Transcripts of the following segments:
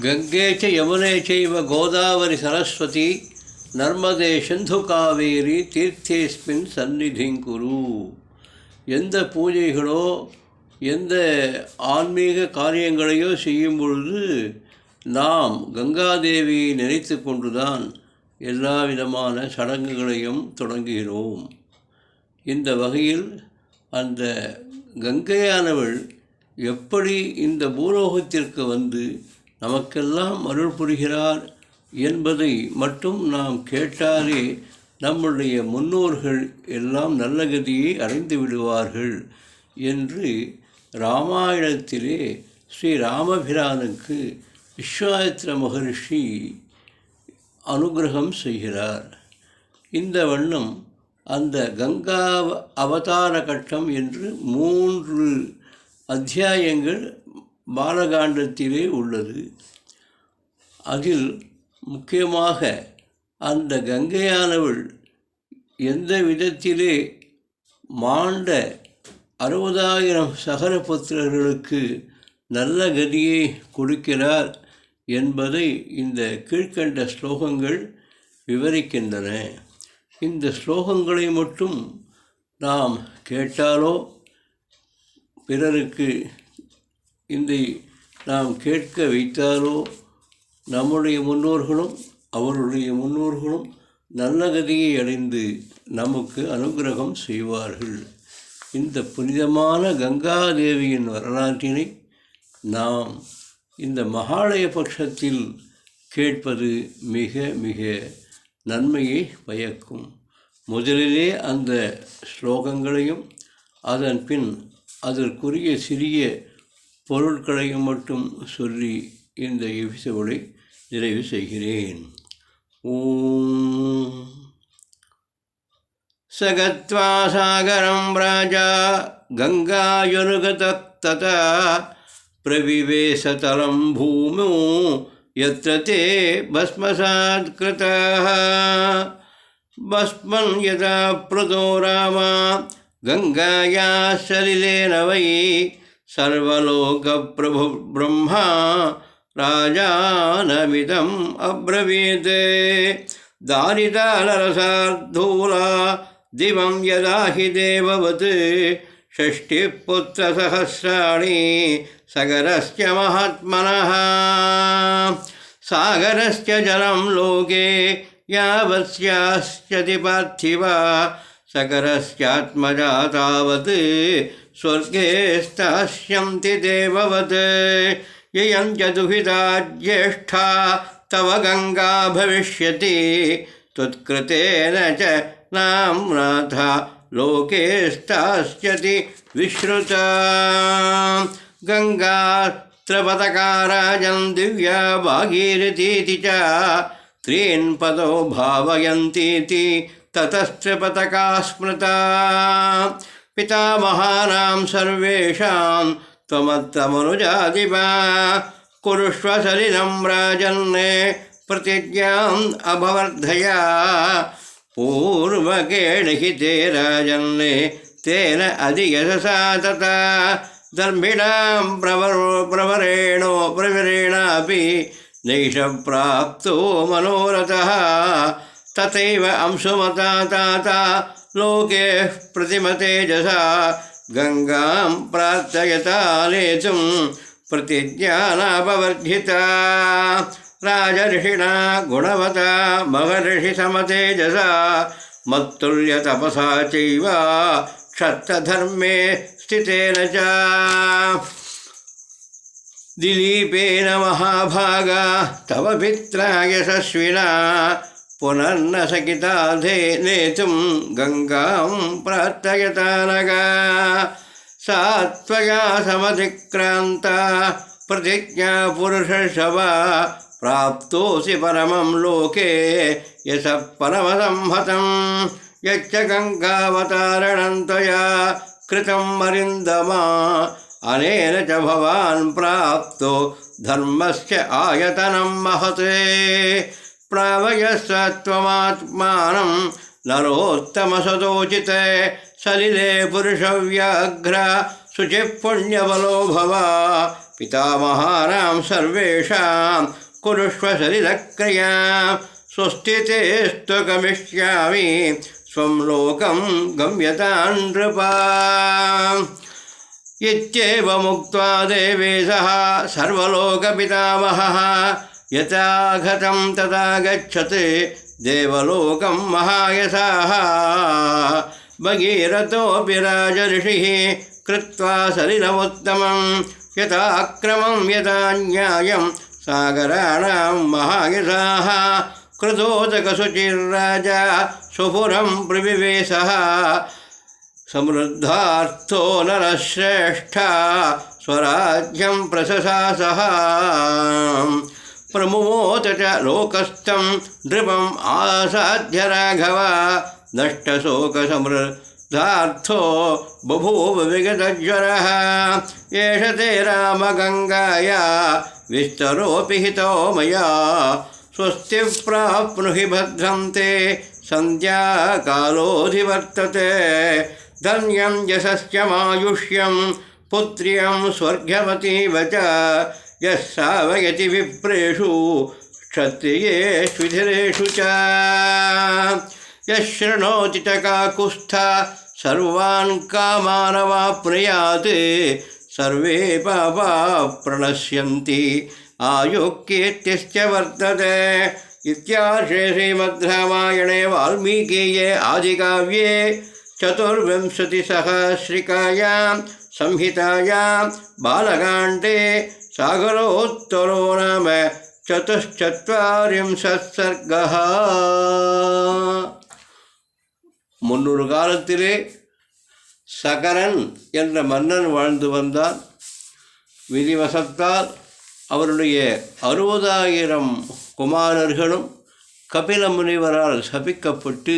கங்கேச்ச யமுனே செய்வ கோதாவரி சரஸ்வதி நர்மதே சிந்து காவேரி தீர்த்தேஸ்மின் சந்நிதிங்குரு எந்த பூஜைகளோ எந்த ஆன்மீக காரியங்களையோ செய்யும் பொழுது நாம் கங்காதேவியை நினைத்து கொண்டுதான் எல்லா விதமான சடங்குகளையும் தொடங்குகிறோம். இந்த வகையில் அந்த கங்கையானவள் எப்படி இந்த பூலோகத்திற்கு வந்து நமக்கெல்லாம் அருள் புரிகிறார் என்பதை மட்டும் நாம் கேட்டாலே நம்முடைய முன்னோர்கள் எல்லாம் நல்ல கதியை அடைந்து விடுவார்கள் என்று ராமாயணத்திலே ஸ்ரீ ராமபிரானுக்கு விஸ்வாமித்திர மகரிஷி அனுகிரகம் செய்கிறார். இந்த வண்ணம் அந்த கங்கா அவதார கட்டம் என்று மூன்று அத்தியாயங்கள் பாலகாண்டத்திலே உள்ளது. அதில் முக்கியமாக அந்த கங்கையானவள் எந்த விதத்திலே மாண்ட அறுபதாயிரம் சகர புத்திரர்களுக்கு நல்ல கதியை கொடுக்கிறார் என்பதை இந்த கீழ்க்கண்ட ஸ்லோகங்கள் விவரிக்கின்றன. இந்த ஸ்லோகங்களை மட்டும் நாம் கேட்டாலோ பிறருக்கு இந்த நாம் கேட்க வைத்தாரோ நம்முடைய முன்னோர்களும் அவருடைய முன்னோர்களும் நல்ல கதியை அடைந்து நமக்கு அனுகிரகம் செய்வார்கள். இந்த புனிதமான கங்காதேவியின் வரலாற்றினை நாம் இந்த மகாலய பட்சத்தில் கேட்பது மிக மிக நன்மையை பயக்கும். முதலிலே அந்த ஸ்லோகங்களையும் அதன் பின் அதற்குரிய சிறிய பொருட்களையும் மட்டும் சொல்லி இந்த எபிசோடை நிறைவு செய்கிறேன் ஓம் சகத்வா சாகரம் ராஜா கங்காயுனுகதத்ததா பிரவிவேசதலம் பூமோ यत्र ते भस्मसात् कृताः भस्मन् यदा प्लुतो रामा गङ्गायाः सलिलेन वै सर्वलोकप्रभु ब्रह्मा राजानमिदम् अब्रवीत्। दारिदालरसार्धूला दिवं यदा हि देववत्। षष्टिः पुत्रसहस्राणि सगरस्य महात्मनः। सागरस्य जलं लोके यावत्स्यास्यति पार्थिवा सकरस्यात्मजा तावत् स्वर्गे स्थास्यन्ति देववत्। ययं च दुहिता ज्येष्ठा, तव गङ्गा भविष्यति। त्वत्कृतेन च नाम्नाथ लोके स्थास्यति विश्रुता। गङ्गात्रपतकाराजं दिव्या भागीरथीति च, त्रीन् पदो भावयन्तीति। ततस्त्रिपतका स्मृता पितामहानां सर्वेषां त्वमत्तमनुजादिवा कुरुष्व सलिलं राजन्ने प्रतिज्ञाम् अभवर्धया। पूर्वकेण हि ते राजन्ने तेन अधियशसा तथा दर्भिणां प्रवरो, प्रवरेणो, प्रवरेणापि नैष प्राप्तो मनोरथः। तथैव अंशुमता लोके प्रतिमतेजसा गङ्गां प्रार्थयता नेतुं प्रतिज्ञानापवर्धिता। राजर्षिणा गुणवता महर्षिसमतेजसा मत्तुल्यतपसा चैव क्षत्तधर्मे स्थितेन च। दिलीपेन महाभागा तव पित्रा यशस्विना पुनर्न सकिता धे नेतुं गङ्गां नगा सा त्वया समतिक्रान्ता प्रतिज्ञा पुरुषशवा प्राप्तोऽसि परमं लोके यश परमसंहतं यच्च गङ्गावतारणं त्वया कृतं मरिन्दमा, अनेन च महत्। प्रावयस्व त्वमात्मानं नरोत्तमसदोचिते सलिले पुरुषव्याघ्र शुचिः पुण्यबलो भव पितामहानां कुरुष्व सलिलक्रियाँ। स्वस्ति तेस्त्वगमिष्यामि स्वं लोकं गम्यतां नृपा इत्येवमुक्त्वा देवेशः सर्वलोकपितामहः यथा गतं तथा गच्छति देवलोकं महायशाः। भगीरथोऽपि राजऋषिः कृत्वा सलिलमुत्तमं, यथाक्रमं यथा न्यायं सागराणां महायशाः। कृतोदकशुचिर्राजा सुपुरं प्रविवेशः। समृद्धार्थो नरश्रेष्ठा, स्वराज्यं प्रशशासः। प्रमुमोत च लोकस्थं नृपम् आसाद्य राघव। नष्टशोकसमृद्धार्थो बभूव विगतज्वरः। एष ते रामगङ्गाया विस्तरोऽपि हितो मया स्वस्ति प्राप्नुहि भद्रं ते, सन्ध्याकालोऽधिवर्तते। धन्यं यशस्यमायुष्यं पुत्र्यं स्वर्गवतीव च। यः सावयति विप्रेषु क्षत्रियेष्विधिरेषु च। यः शृणोति च काकुत्स्था सर्वान् कामानवाप्नुयात् सर्वे पापा प्रणश्यन्ति। आयुक्येत्यश्च वर्तते। इत्यार्षे श्रीमद्रामायणे वाल्मीकीये आदिकाव्ये चतुर्विंशतिसहस्रिकायां संहितायां बालकाण्डे सागरोत्तरो नाम சதுஷ்சத்வாரிம்சத் சர்க்கः முன்னொரு காலத்திலே சகரன் என்ற மன்னன் வாழ்ந்து வந்தான் விதிவசத்தால் அவருடைய அறுபதாயிரம் குமாரர்களும் கபில முனிவரால் சபிக்கப்பட்டு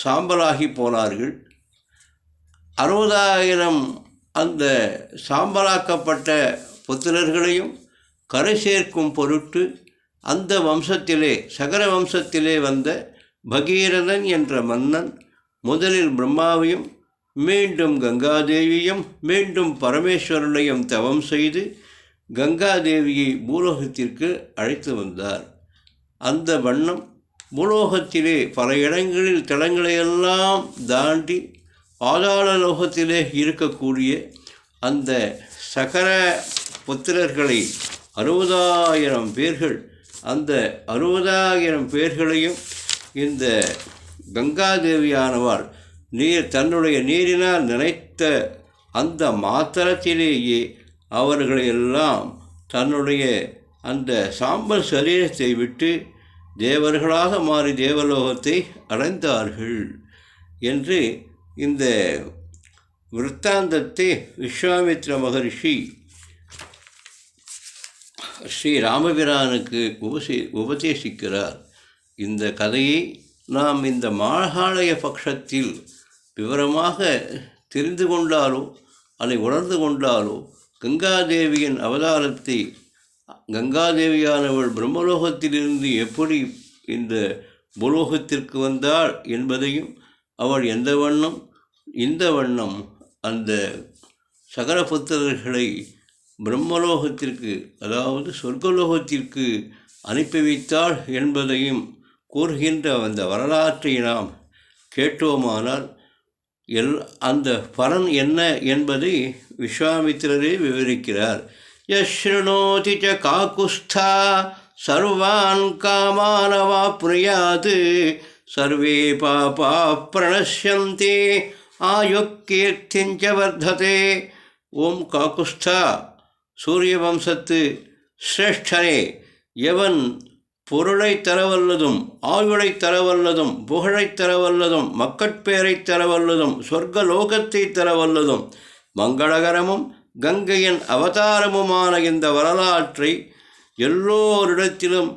சாம்பலாகி போனார்கள் அறுபதாயிரம் அந்த சாம்பலாக்கப்பட்ட புத்திரர்களையும் கரை சேர்க்கும் பொருட்டு அந்த வம்சத்திலே சகர வம்சத்திலே வந்த பகீரதன் என்ற மன்னன் முதலில் பிரம்மாவையும் மீண்டும் கங்காதேவியும் மீண்டும் பரமேஸ்வரனையும் தவம் செய்து கங்காதேவியை பூலோகத்திற்கு அழைத்து வந்தார். அந்த வண்ணம் பூலோகத்திலே பல இடங்களில் தளங்களையெல்லாம் தாண்டி ஆதாள லோகத்திலே இருக்கக்கூடிய அந்த சகர புத்திரர்களை அறுபதாயிரம் பேர்கள் அந்த அறுபதாயிரம் பேர்களையும் இந்த கங்காதேவியானவாள் நீர் தன்னுடைய நீரினால் நினைத்த அந்த மாத்திரத்திலேயே அவர்களையெல்லாம் தன்னுடைய அந்த சாம்பல் சரீரத்தை விட்டு தேவர்களாக மாறி தேவலோகத்தை அடைந்தார்கள் என்று இந்த விற்த்தாந்தத்தை விஸ்வாமித்ர மகரிஷி ஸ்ரீ ராமபிரானுக்கு உபசே உபதேசிக்கிறார். இந்த கதையை நாம் இந்த மாகாளய பட்சத்தில் விவரமாக தெரிந்து கொண்டாலோ அதை உணர்ந்து கொண்டாலோ கங்காதேவியின் அவதாரத்தை கங்காதேவியானவள் பிரம்மலோகத்திலிருந்து எப்படி இந்த பூலோகத்திற்கு வந்தாள் என்பதையும் அவள் எந்த வண்ணம் இந்த வண்ணம் அந்த சகரபுத்திரர்களை பிரம்மலோகத்திற்கு அதாவது சொர்க்கலோகத்திற்கு அனுப்பி வைத்தாள் என்பதையும் கூறுகின்ற அந்த வரலாற்றை நாம் கேட்டோமானால் எல் அந்த பலன் என்ன என்பதை விஸ்வாமித்திரரே விவரிக்கிறார். யஸ்ருணோதி ச காக்குஸ்தா சர்வான் காமானவா புரியாது. சர்வே பாபா பிரணசந்தே ஆயுக்கீர்த்திஞ்ச வர்த்ததே ஓம் காக்குஸ்தா சூரிய வம்சத்து சிரேஷ்டனே எவன் பொருளை தரவல்லதும் ஆயுளை தரவல்லதும் புகழைத் தரவல்லதும் மக்கட்பேரைத் தரவல்லதும் சொர்க்க லோகத்தை தரவல்லதும் மங்களகரமும் கங்கையின் அவதாரமுமான இந்த வரலாற்றை எல்லோரிடத்திலும்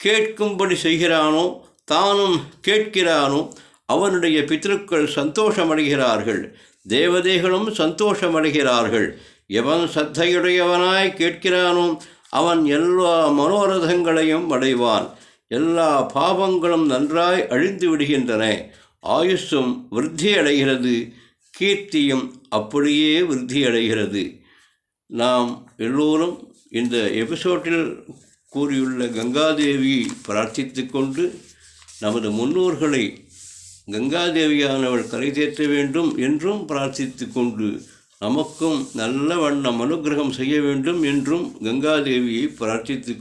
கேட்கும்படி செய்கிறானோ தானும் கேட்கிறானோ அவனுடைய பித்ருக்கள் சந்தோஷமடைகிறார்கள் தேவதைகளும் சந்தோஷமடைகிறார்கள். எவன் சத்தையுடையவனாய் கேட்கிறானோ அவன் எல்லா மனோரதங்களையும் அடைவான். எல்லா பாவங்களும் நன்றாய் அழிந்து விடுகின்றன. ஆயுஷும் விருத்தி அடைகிறது கீர்த்தியும் அப்படியே விருத்தி அடைகிறது நாம் எல்லோரும் இந்த எபிசோட்டில் கூறியுள்ள கங்காதேவி பிரார்த்தித்து கொண்டு நமது முன்னோர்களை கங்காதேவியானவள் கரை தேற்ற வேண்டும் என்றும் பிரார்த்தித்து கொண்டு நமக்கும் நல்ல வண்ணம் அனுக்கிரகம் செய்ய வேண்டும் என்றும் கங்காதேவியை பிரார்த்தித்து